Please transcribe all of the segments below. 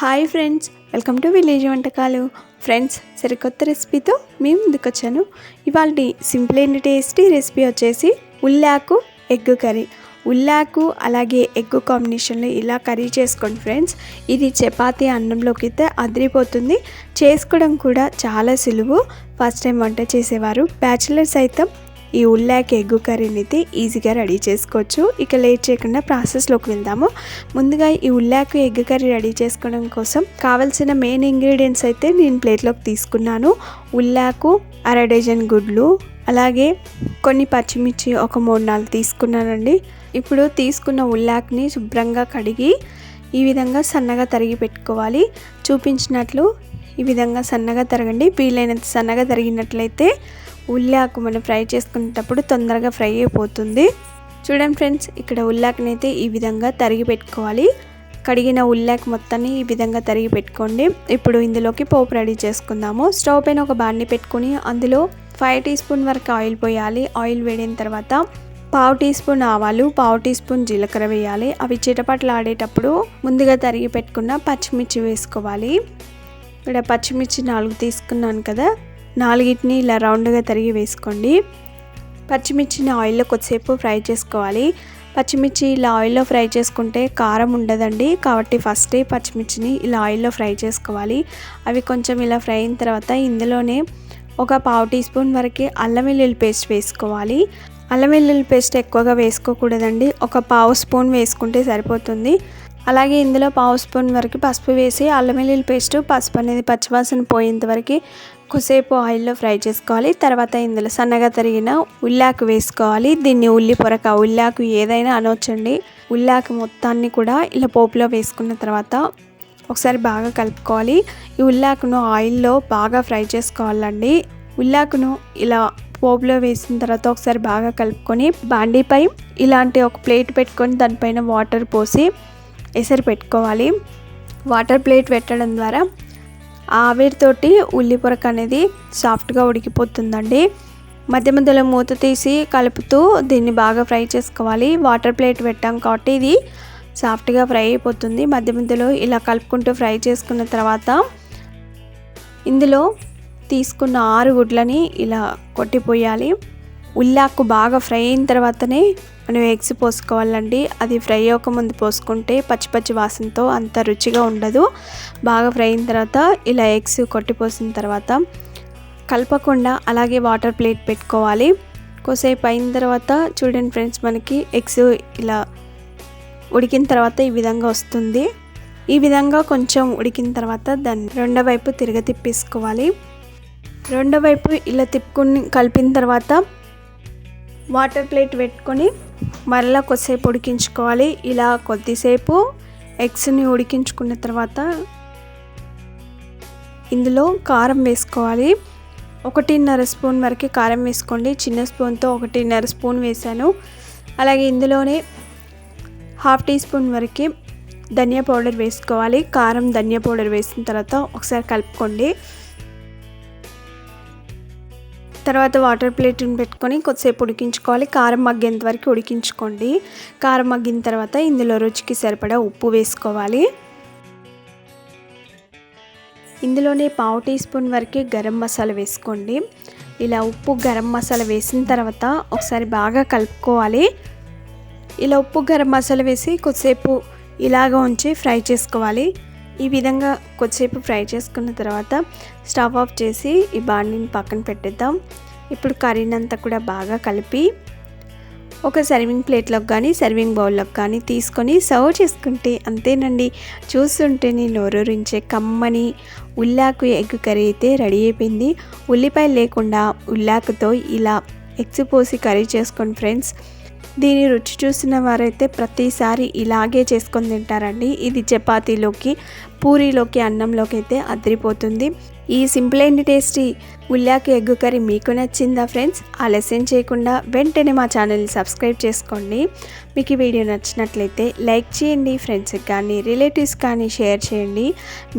Hi friends welcome to village వంటకాలు. Friends సరికొత్త రెసిపీతో మేము ముందుకొచ్చాను. ఇవాళ సింపుల్ అండ్ టేస్టీ రెసిపీ వచ్చేసి ఉల్లాకు ఎగ్ కర్రీ. ఉల్లాకు అలాగే ఎగ్ కాంబినేషన్లో ఇలా కర్రీ చేసుకోండి ఫ్రెండ్స్. ఇది చపాతి అన్నంలోకి అయితే అదిరిపోతుంది. చేసుకోవడం కూడా చాలా సులువు. ఫస్ట్ టైం వంట చేసేవారు. బ్యాచిలర్స్ అయితే ఈ ఉల్లాకి ఎగ్ కర్రీని అయితే ఈజీగా రెడీ చేసుకోవచ్చు. ఇక లేట్ చేయకుండా ప్రాసెస్లోకి వెళ్దాము. ముందుగా ఈ ఉల్లాకు ఎగ్ కర్రీ రెడీ చేసుకోవడం కోసం కావలసిన మెయిన్ ఇంగ్రీడియంట్స్ అయితే నేను ప్లేట్లోకి తీసుకున్నాను. ఉల్లాకు అర డజన్ గుడ్లు అలాగే కొన్ని పచ్చిమిర్చి ఒక మూడు నాలుగు తీసుకున్నానండి. ఇప్పుడు తీసుకున్న ఉల్లాక్ని శుభ్రంగా కడిగి ఈ విధంగా సన్నగా తరిగి పెట్టుకోవాలి. చూపించినట్లు ఈ విధంగా సన్నగా తరగండి. వీలైనంత సన్నగా తరిగినట్లయితే ఉల్లాకు మనం ఫ్రై చేసుకునేటప్పుడు తొందరగా ఫ్రై అయిపోతుంది. చూడండి ఫ్రెండ్స్ ఇక్కడ ఉల్లాకుని అయితే ఈ విధంగా తరిగి పెట్టుకోవాలి. కడిగిన ఉల్లాక్ మొత్తాన్ని ఈ విధంగా తరిగి పెట్టుకోండి. ఇప్పుడు ఇందులోకి పోపు రెడీ చేసుకుందాము. స్టవ్ పైన ఒక బాండి పెట్టుకొని అందులో ఫైవ్ టీ స్పూన్ వరకు ఆయిల్ పోయాలి. ఆయిల్ వేడిన తర్వాత పావు టీ స్పూన్ ఆవాలు పావు టీ స్పూన్ జీలకర్ర వేయాలి. అవి చిటపట్లు ఆడేటప్పుడు ముందుగా తరిగి పెట్టుకున్న పచ్చిమిర్చి వేసుకోవాలి. ఇక్కడ పచ్చిమిర్చి నాలుగు తీసుకున్నాను కదా నాలుగిటిని ఇలా రౌండ్గా తరిగి వేసుకోండి. పచ్చిమిర్చిని ఆయిల్లో కొద్దిసేపు ఫ్రై చేసుకోవాలి. పచ్చిమిర్చి ఇలా ఆయిల్లో ఫ్రై చేసుకుంటే కారం ఉండదండి. కాబట్టి ఫస్ట్ పచ్చిమిర్చిని ఇలా ఆయిల్లో ఫ్రై చేసుకోవాలి. అవి కొంచెం ఇలా ఫ్రై అయిన తర్వాత ఇందులోనే ఒక పావు టీ స్పూన్ వరకు అల్లం వెల్లుల్లి పేస్ట్ వేసుకోవాలి. అల్లం వెల్లుల్లి పేస్ట్ ఎక్కువగా వేసుకోకూడదండి. ఒక పావు స్పూన్ వేసుకుంటే సరిపోతుంది. అలాగే ఇందులో పావు స్పూన్ వరకు పసుపు వేసి అల్లం వెల్లుల్లి పేస్ట్ పసుపు అనేది పచ్చివాసన పోయేంత వరకు కొద్దిసేపు ఆయిల్లో ఫ్రై చేసుకోవాలి. తర్వాత ఇందులో సన్నగా తరిగిన ఉల్లాకు వేసుకోవాలి. దీన్ని ఉల్లి పొరక ఉల్లాకు ఏదైనా అనొచ్చండి. ఉల్లాకు మొత్తాన్ని కూడా ఇలా పోపులో వేసుకున్న తర్వాత ఒకసారి బాగా కలుపుకోవాలి. ఈ ఉల్లాకును ఆయిల్లో బాగా ఫ్రై చేసుకోవాలండి. ఉల్లాకును ఇలా పోపులో వేసిన తర్వాత ఒకసారి బాగా కలుపుకొని బాండీపై ఇలాంటి ఒక ప్లేట్ పెట్టుకొని దానిపైన వాటర్ పోసి ఎసరు పెట్టుకోవాలి. వాటర్ ప్లేట్ పెట్టడం ద్వారా ఆవిరితోటి ఉల్లి పొరక అనేది సాఫ్ట్గా ఉడికిపోతుందండి. మధ్య మధ్యలో మూత తీసి కలుపుతూ దీన్ని బాగా ఫ్రై చేసుకోవాలి. వాటర్ ప్లేట్ పెట్టాం కాబట్టి ఇది సాఫ్ట్గా ఫ్రై అయిపోతుంది. మధ్య మధ్యలో ఇలా కలుపుకుంటూ ఫ్రై చేసుకున్న తర్వాత ఇందులో తీసుకున్న ఆరు గుడ్లని ఇలా కొట్టిపోయాలి. ఉల్లాకు బాగా ఫ్రై అయిన తర్వాతనే మనం ఎగ్స్ పోసుకోవాలండి. అది ఫ్రై అవ్వకముందు పోసుకుంటే పచ్చి పచ్చి వాసనతో అంత రుచిగా ఉండదు. బాగా ఫ్రై అయిన తర్వాత ఇలా ఎగ్స్ కొట్టిపోసిన తర్వాత కలపకుండా అలాగే వాటర్ ప్లేట్ పెట్టుకోవాలి. కొసేపు అయిన తర్వాత చూడండి ఫ్రెండ్స్ మనకి ఎగ్స్ ఇలా ఉడికిన తర్వాత ఈ విధంగా వస్తుంది. ఈ విధంగా కొంచెం ఉడికిన తర్వాత దాన్ని రెండో వైపు తిరగ తిప్పేసుకోవాలి. రెండో వైపు ఇలా తిప్పుకొని కలిపిన తర్వాత వాటర్ ప్లేట్ పెట్టుకొని మరలా కొద్దిసేపు ఉడికించుకోవాలి. ఇలా కొద్దిసేపు ఎగ్స్ని ఉడికించుకున్న తర్వాత ఇందులో కారం వేసుకోవాలి. ఒకటిన్నర స్పూన్ వరకు కారం వేసుకోండి. చిన్న స్పూన్తో ఒకటిన్నర స్పూన్ వేసాను అలాగే ఇందులోనే హాఫ్ టీ స్పూన్ వరకు ధనియా పౌడర్ వేసుకోవాలి. కారం ధనియా పౌడర్ వేసిన తర్వాత ఒకసారి కలుపుకోండి. తర్వాత వాటర్ ప్లేట్ని పెట్టుకొని కొద్దిసేపు ఉడికించుకోవాలి. కారం మగ్గేంత వరకు ఉడికించుకోండి. కారం మగ్గిన తర్వాత ఇందులో రుచికి సరిపడా ఉప్పు వేసుకోవాలి. ఇందులోనే పావు టీ స్పూన్ వరకు గరం మసాలా వేసుకోండి. ఇలా ఉప్పు గరం మసాలా వేసిన తర్వాత ఒకసారి బాగా కలుపుకోవాలి. ఇలా ఉప్పు గరం మసాలా వేసి కొద్దిసేపు ఇలాగ ఉంచి ఫ్రై చేసుకోవాలి. ఈ విధంగా కొద్దిసేపు ఫ్రై చేసుకున్న తర్వాత స్టవ్ ఆఫ్ చేసి ఈ బాండిని పక్కన పెట్టేద్దాం. ఇప్పుడు కర్రీని అంతా కూడా బాగా కలిపి ఒక సర్వింగ్ ప్లేట్లోకి కానీ సర్వింగ్ బౌల్లోకి కానీ తీసుకొని సర్వ్ చేసుకుంటే అంతేనండి. చూస్తుంటేనే నోరూరించే కమ్మని. ఉల్లాకు ఎగ్ కర్రీ అయితే రెడీ అయిపోయింది. ఉల్లిపాయలు లేకుండా ఉల్లాకుతో ఇలా ఎగ్స్ పోసి కర్రీ చేసుకోండి ఫ్రెండ్స్. దీని రుచి చూసిన వారైతే ప్రతిసారి ఇలాగే చేసుకొని తింటారండి. ఇది చపాతీలోకి పూరీలోకి అన్నంలోకి అయితే అదిరిపోతుంది. ఈ సింపుల్ అండ్ టేస్టీ ఉల్లాకి ఎగ్గు కర్రీ మీకు నచ్చిందా ఫ్రెండ్స్? ఆలస్యం చేయకుండా వెంటనే మా ఛానల్ని సబ్స్క్రైబ్ చేసుకోండి. మీకు ఈ వీడియో నచ్చినట్లయితే లైక్ చేయండి ఫ్రెండ్స్కి కానీ రిలేటివ్స్ కానీ షేర్ చేయండి.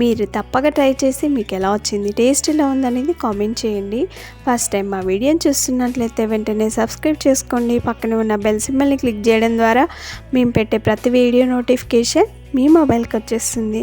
మీరు తప్పక ట్రై చేసి మీకు ఎలా వచ్చింది టేస్ట్ ఎలా ఉందనేది కామెంట్ చేయండి. ఫస్ట్ టైం మా వీడియోని చూస్తున్నట్లయితే వెంటనే సబ్స్క్రైబ్ చేసుకోండి. పక్కన ఉన్న బెల్ సింబల్ని క్లిక్ చేయడం ద్వారా మేము పెట్టే ప్రతి వీడియో నోటిఫికేషన్ మీ మొబైల్కి వచ్చేస్తుంది.